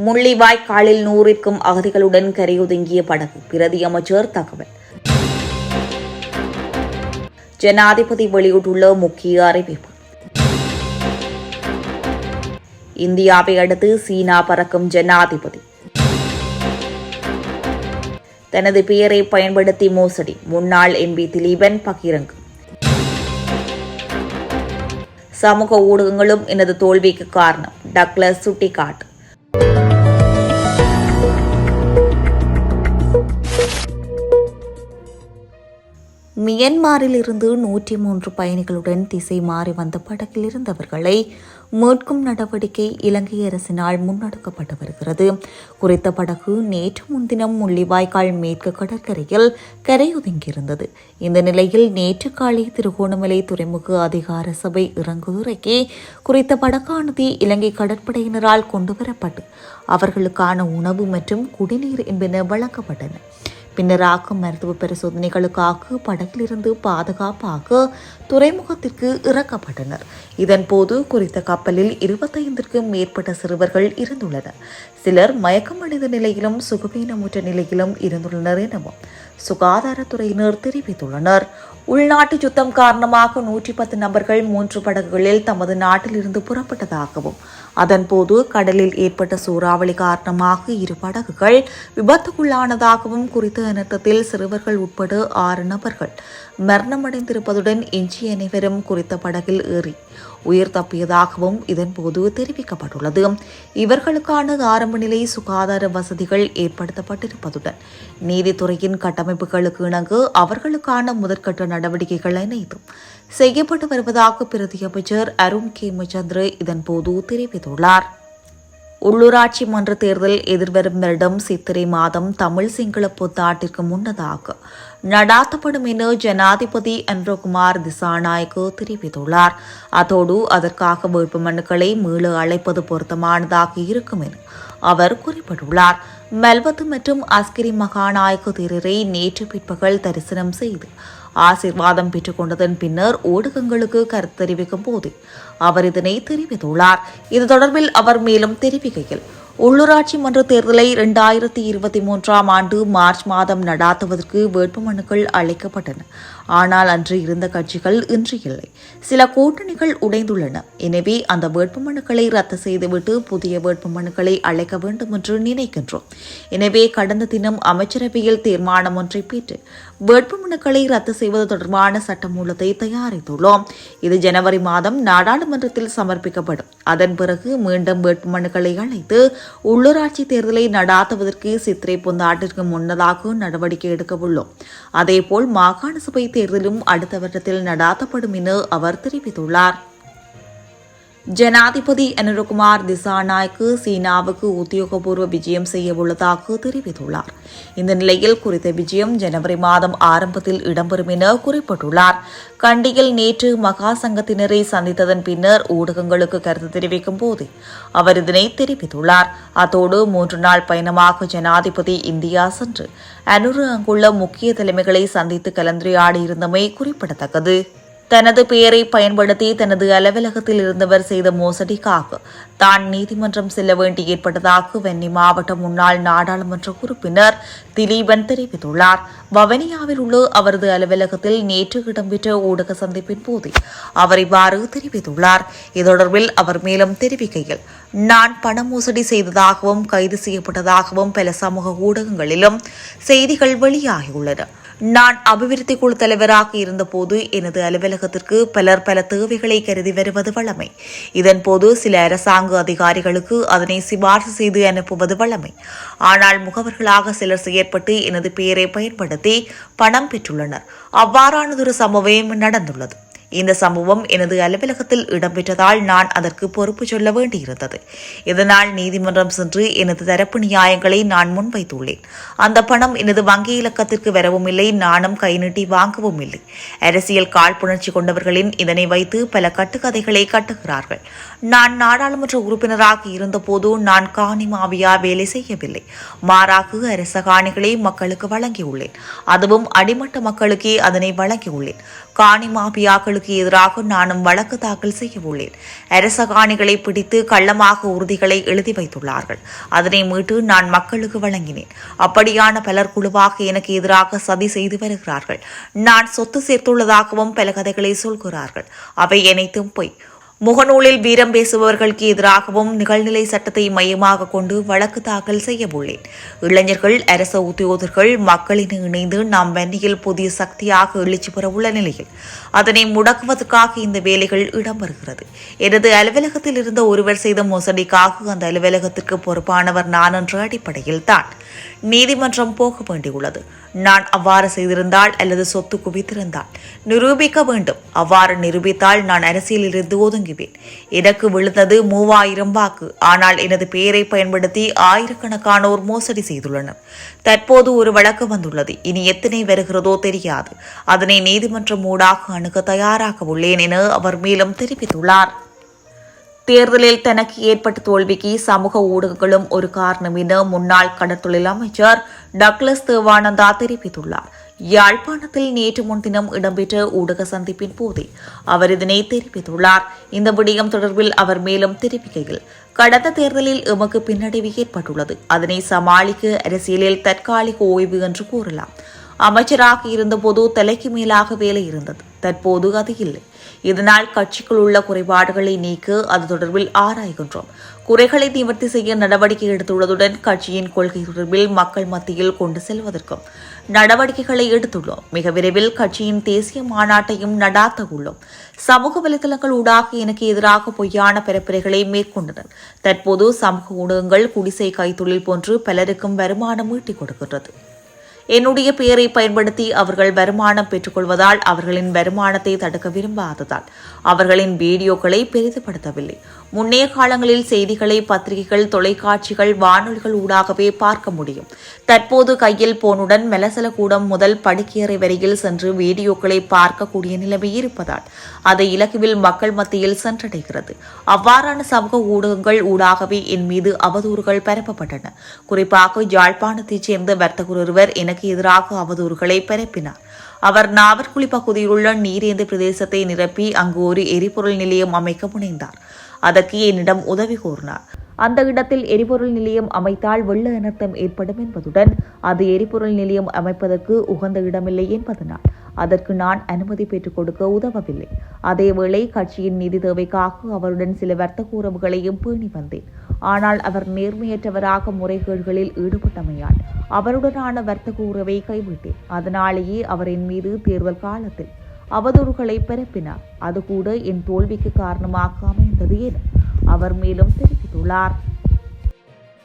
முள்ளிவாய்க்காலில் நூறிற்கும் அகதிகளுடன் கரையொதுங்கிய படகு. பிரதி அமைச்சர் தகவல். ஜனாதிபதி வெளியிட்டுள்ள முக்கிய அறிவிப்பு. இந்தியாவை அடுத்து சீனா பறக்கும் ஜனாதிபதி. தனது பெயரை பயன்படுத்தி மோசடி. முன்னாள் எம்பி திலீபன் பகிரங்கு சமூக ஊடகங்களும் எனது தோல்விக்கு காரணம். டக்ளஸ் சுட்டிக்காட்டு. மியன்மாரிலிருந்து நூற்றி மூன்று பயணிகளுடன் திசை மாறி வந்த படகில் இருந்தவர்களை மீட்கும் நடவடிக்கை இலங்கை அரசினால் முன்னெடுக்கப்பட்டு வருகிறது. குறித்த படகு நேற்று முன்தினம் முள்ளிவாய்க்கால் மேற்கு கடற்கரையில் கரையொதுங்கியிருந்தது. இந்த நிலையில் நேற்று காலை திருகோணமலை துறைமுக அதிகார சபை இறங்குதுறைக்கு குறித்த படகானது இலங்கை கடற்படையினரால் கொண்டுவரப்பட்டு அவர்களுக்கான உணவு மற்றும் குடிநீர் என்பன வழங்கப்பட்டன. பின்னர் ஆக்கு மருத்துவ பரிசோதனைகளுக்காக படகிலிருந்து பாதுகாப்பாக துறைமுகத்திற்கு இறக்கப்பட்டனர். இதன்போது குறித்த கப்பலில் இருபத்தைந்திற்கும் மேற்பட்ட சிறுவர்கள் இருந்துள்ளனர். சிலர் மயக்கமடைந்த நிலையிலும் சுகவீனமுற்ற நிலையிலும் இருந்துள்ளனர் எனவும் சுகாதாரத்துறையினர் தெரிவித்துள்ளனர். உள்நாட்டு யுத்தம் காரணமாக நூற்றி பத்து நபர்கள் மூன்று படகுகளில் தமது நாட்டிலிருந்து புறப்பட்டதாகவும் அதன்போது கடலில் ஏற்பட்ட சூறாவளி காரணமாக இரு படகுகள் விபத்துக்குள்ளானதாகவும் குறித்த அனர்த்தத்தில் சிறுவர்கள் உட்பட ஆறு நபர்கள் மரணமடைந்திருப்பதுடன் எஞ்சிய அனைவரும் குறித்த படகில் ஏறி உயிர் தப்பியதாகவும் இதன்போது தெரிவிக்கப்பட்டுள்ளது. இவர்களுக்கான ஆரம்ப நிலை சுகாதார வசதிகள் ஏற்படுத்தப்பட்டிருப்பதுடன் நீதித்துறையின் கட்டமைப்புகளுக்கு இணங்க அவர்களுக்கான முதற்கட்ட நடவடிக்கைகள் அனைத்தும் செய்யப்பட்டு வருவதாக பிரதி அமைச்சர் அருண் கேமச்சந்திர இதன்போது செய்துள்ளார் உள்ளூராட்சி மன்ற தேர்தல் எதிர்வரும் வருடம் சித்திரை மாதம் தமிழ் சிங்கள புத்தாட்டிற்கு முன்னதாக நடாத்தப்படும் என ஜனாதிபதி அன்ரகுமார் திசாநாயக்கு தெரிவித்துள்ளார். அதோடு அதற்காக வேட்புமனுக்களை மீள அழைப்பது பொருத்தமானதாக இருக்கும் என அவர் குறிப்பிட்டுள்ளார். மெல்வத்து மற்றும் அஸ்கிரி மகாநாயக்க தேரரை நேற்று பிற்பகல் தரிசனம் செய்து ஆசீர்வாதம் பெற்றுக்கொண்டதன் பின்னர் ஊடகங்களுக்கு கருத்து தெரிவிக்கும் போது அவர் இதனை தெரிவித்துள்ளார். இது தொடர்பில் அவர் மேலும் தெரிவிக்கையில் உள்ளூராட்சி மன்ற தேர்தலை இரண்டாயிரத்தி இருபத்தி மூன்றாம் ஆண்டு மார்ச் மாதம் நடாத்துவதற்கு வேட்புமனுக்கள் அளிக்கப்பட்டன. ஆனால் அன்று இருந்த கட்சிகள் இன்று இல்லை. சில கூட்டணிகள் உடைந்துள்ளன. எனவே அந்த வேட்புமனுக்களை ரத்து செய்துவிட்டு புதிய வேட்புமனுக்களை அழைக்க வேண்டும் என்று நினைக்கின்றோம். எனவே கடந்த தினம் அமைச்சரவையில் தீர்மானம் ஒன்றை பெற்று வேட்புமனுக்களை ரத்து செய்வது தொடர்பான சட்டமூலத்தை தயாரித்துள்ளோம். இது ஜனவரி மாதம் நாடாளுமன்றத்தில் சமர்ப்பிக்கப்படும். அதன் பிறகு மீண்டும் வேட்புமனுக்களை அழைத்து உள்ளூராட்சி தேர்தலை நடாத்துவதற்கு சித்திரை பொந்தாட்டிற்கு முன்னதாக நடவடிக்கை எடுக்க உள்ளோம். அதேபோல் மாகாண சபை தேர்தலும் அடுத்த வருடத்தில் நடாத்தப்படும் என அவர் தெரிவித்துள்ளார். ஜனாதிபதி அனுரகுமார் திசாநாயக்கு சீனாவுக்கு உத்தியோகபூர்வ விஜயம் செய்ய உள்ளதாக தெரிவித்துள்ளார். இந்த நிலையில் குறித்த விஜயம் ஜனவரி மாதம் ஆரம்பத்தில் இடம்பெறும் என குறிப்பிட்டுள்ளார். கண்டியில் நேற்று மகா சங்கத்தினரை சந்தித்ததன் பின்னர் ஊடகங்களுக்கு கருத்து தெரிவிக்கும் போது அவர் இதனை தெரிவித்துள்ளார். அத்தோடு மூன்று நாள் பயணமாக ஜனாதிபதி இந்தியா சென்று அனுரு அங்குள்ள முக்கிய தலைமைகளை சந்தித்து கலந்துரையாடியிருந்தமை குறிப்பிடத்தக்கது. தனது பெயரை பயன்படுத்தி தனது அலுவலகத்தில் இருந்தவர் செய்த மோசடிக்காக தான் நீதிமன்றம் செல்ல வேண்டி ஏற்பட்டதாக வெண்ணி மாவட்ட முன்னாள் நாடாளுமன்ற உறுப்பினர் திலீபன் தெரிவித்துள்ளார். வவனியாவில் உள்ள அவரது அலுவலகத்தில் நேற்று இடம்பெற்ற ஊடக சந்திப்பின் போது அவர் இவ்வாறு தெரிவித்துள்ளார். இது தொடர்பில் அவர் மேலும் தெரிவிக்கையில் நான் பண மோசடி செய்ததாகவும் கைது செய்யப்பட்டதாகவும் பல சமூக ஊடகங்களிலும் செய்திகள் வெளியாகியுள்ளன. நான் அபிவிருத்தி குழு தலைவராக இருந்தபோது எனது அலுவலகத்திற்கு பலர் பல தேவைகளை கருதி வருவது வழமை. இதன்போது சில அரசாங்க அதிகாரிகளுக்கு அதனை சிபார்சு செய்து அனுப்புவது வழமை. ஆனால் முகவர்களாக சிலர் செயற்பட்டு எனது பெயரை பயன்படுத்தி பணம் பெற்றுள்ளனர். அவ்வாறானதொரு சம்பவம் நடந்துள்ளது. இந்த சம்பவம் எனது அலுவலகத்தில் இடம்பெற்றதால் நான் அதற்கு பொறுப்பு சொல்ல வேண்டியிருந்தது. இதனால் நீதிமன்றம் சென்று எனது தரப்பு நியாயங்களை நான் முன்வைத்துள்ளேன். அந்த பணம் எனது வங்கி இலக்கத்திற்கு வரவும் இல்லை நானும் கை நீட்டி வாங்கவும் இல்லை. அரசியல் காழ்ப்புணர்ச்சி கொண்டவர்களின் இதனை வைத்து பல கட்டுக்கதைகளை கட்டுகிறார்கள். நான் நாடாளுமன்ற உறுப்பினராக இருந்தபோது நான் காணி மாவியா வேலை செய்யவில்லை. மாறாக அரச காணிகளை மக்களுக்கு வழங்கியுள்ளேன். அதுவும் அடிமட்ட மக்களுக்கே அதனை வழங்கியுள்ளேன். காணி மாபியாக்களுக்கு எதிராக நானும் வழக்கு தாக்கல் செய்யவுள்ளேன். அரச காணிகளை பிடித்து கள்ளமாக உறுதிகளை எழுதி வைத்துள்ளார்கள். அதனை மீட்டு நான் மக்களுக்கு வழங்கினேன். அப்படியான பலர் குழுவாக எனக்கு எதிராக சதி செய்து வருகிறார்கள். நான் சொத்து சேர்த்துள்ளதாகவும் பல கதைகளை சொல்கிறார்கள். அவை அனைத்தும் பொய். முகநூலில் வீரம் பேசுபவர்களுக்கு எதிராகவும் நிகழ்நிலை சட்டத்தை மையமாக கொண்டு வழக்கு தாக்கல் செய்ய உள்ளேன் இளைஞர்கள் அரச உத்தியோகர்கள் மக்களின் இணைந்து நாம் வெண்ணியில் புதிய சக்தியாக எழுச்சி பெற உள்ள நிலையில் அதனை முடக்குவதற்காக இந்த வேலைகள் இடம்பெறுகிறது எனது அலுவலகத்தில் இருந்த ஒருவர் செய்த மோசடிக்காக அந்த அலுவலகத்திற்கு பொறுப்பானவர் நான் என்ற அடிப்படையில் தான் நீதிமன்றம் போக வேண்டியுள்ளது. நான் அவ்வாறு செய்திருந்தால் அல்லது சொத்து குவித்திருந்தால் நிரூபிக்க வேண்டும். அவ்வாறு நிரூபித்தால் நான் அரசியலிருந்து செய்வேன். எனக்கு விழுந்தது மூவாயிரம் வாக்கு. ஆனால் எனது பெயரை பயன்படுத்தி ஆயிரக்கணக்கானோர் மோசடி செய்துள்ளனர். தற்போது ஒரு வழக்கு வந்துள்ளது. இனி எத்தனை வருகிறதோ தெரியாது. அதனை நீதிமன்றம் ஊடாக அணுக தயாராக உள்ளேன் என அவர் மேலும் தெரிவித்துள்ளார். தேர்தலில் தனக்கு ஏற்பட்ட தோல்விக்கு சமூக ஊடகங்களும் ஒரு காரணம் என முன்னாள் கடற்தொழில் அமைச்சர் டக்ளஸ் தேவானந்தா தெரிவித்துள்ளார். யாழ்ப்பாணத்தில் நேற்று முன்தினம் இடம்பெற்ற ஊடக சந்திப்பின் போதே அவர் இதனை தெரிவித்துள்ளார். இந்த விடயம் தொடர்பில் அவர் மேலும் தெரிவிக்கையில் கடந்த தேர்தலில் எமக்கு பின்னடைவு ஏற்பட்டுள்ளது. அதனை சமாளிக்க அரசியலில் தற்காலிக ஓய்வு என்று கூறலாம். அமைச்சராக இருந்தபோது தலைக்கு மேலாக வேலை இருந்தது. தற்போது அது இல்லை. இதனால் கட்சிக்குள் உள்ள குறைபாடுகளை நீக்க அது தொடர்பில் ஆராய்கின்றோம். குறைகளை நிவர்த்தி செய்ய நடவடிக்கை எடுத்துள்ளதுடன் கட்சியின் கொள்கை தொடர்பில் மக்கள் மத்தியில் கொண்டு செல்வதற்கும் நடவடிக்கைகளை எடுத்துள்ளோம். மிக விரைவில் கட்சியின் தேசிய மாநாட்டையும் நடாத்த உள்ளோம். சமூக வலைதளங்கள் ஊடாக எனக்கு எதிராக பொய்யான பரப்புரைகளை மேற்கொண்டனர். தற்போது சமூக ஊடகங்கள் குடிசை கைத்தொழில் போன்று பலருக்கும் வருமானம் ஈட்டிக் கொடுக்கின்றது. என்னுடைய பெயரை பயன்படுத்தி அவர்கள் வருமானம் பெற்றுக்கொள்வதால் அவர்களின் வருமானத்தை தடுக்க விரும்பாததால் அவர்களின் வீடியோக்களை பெரிதுபடுத்தவில்லை. முன்னைய காலங்களில் செய்திகளை பத்திரிகைகள் தொலைக்காட்சிகள் வானொலிகள் ஊடாகவே பார்க்க முடியும். தற்போது கையில் போனுடன் மெலசல கூடம் முதல் படுக்கையறை வரையில் சென்று வீடியோக்களை பார்க்கக்கூடிய நிலைமை இருப்பதால் அதை இலகுவில் மக்கள் மத்தியில் சென்றடைகிறது. அவ்வாறான சமூக ஊடகங்கள் ஊடாகவே என் மீது அவதூறுகள் பரப்பப்பட்டன. குறிப்பாக யாழ்ப்பாணத்தைச் சேர்ந்த வர்த்தகர் ஒருவர் எனக்கு எதிராக அவதூறுகளை பரப்பினார். அவர் நாவற்குழி பகுதியிலுள்ள நீரேந்து பிரதேசத்தை நிரப்பி அங்கு ஒரு எரிபொருள் நிலையம் அமைக்க முனைந்தார். அதற்கு என்னிடம் உதவி கோரினார். அந்த இடத்தில் எரிபொருள் நிலையம் அமைத்தால் வெள்ள அனர்த்தம் ஏற்படும் என்பதுடன் அது எரிபொருள் நிலையம் அமைப்பதற்கு உகந்த இடமில்லை என்பதனால் அதற்கு நான் அனுமதி பெற்றுக் கொடுக்க உதவவில்லை. அதேவேளை கட்சியின் நிதி தேவைக்காக அவருடன் சில வர்த்தக உறவுகளையும் பேணி வந்தேன். ஆனால் அவர் நேர்மையற்றவராக முறைகேடுகளில் ஈடுபட்டமையால் அவருடனான வர்த்தக உறவை கைவிட்டேன். அதனாலேயே அவரின் மீது தேர்தல் காலத்தில் அவதூறுகளை பரப்பினார். அது கூட என் தோல்விக்கு காரணமாக அமைந்தது என அவர் மேலும் தெரிவித்துள்ளார்.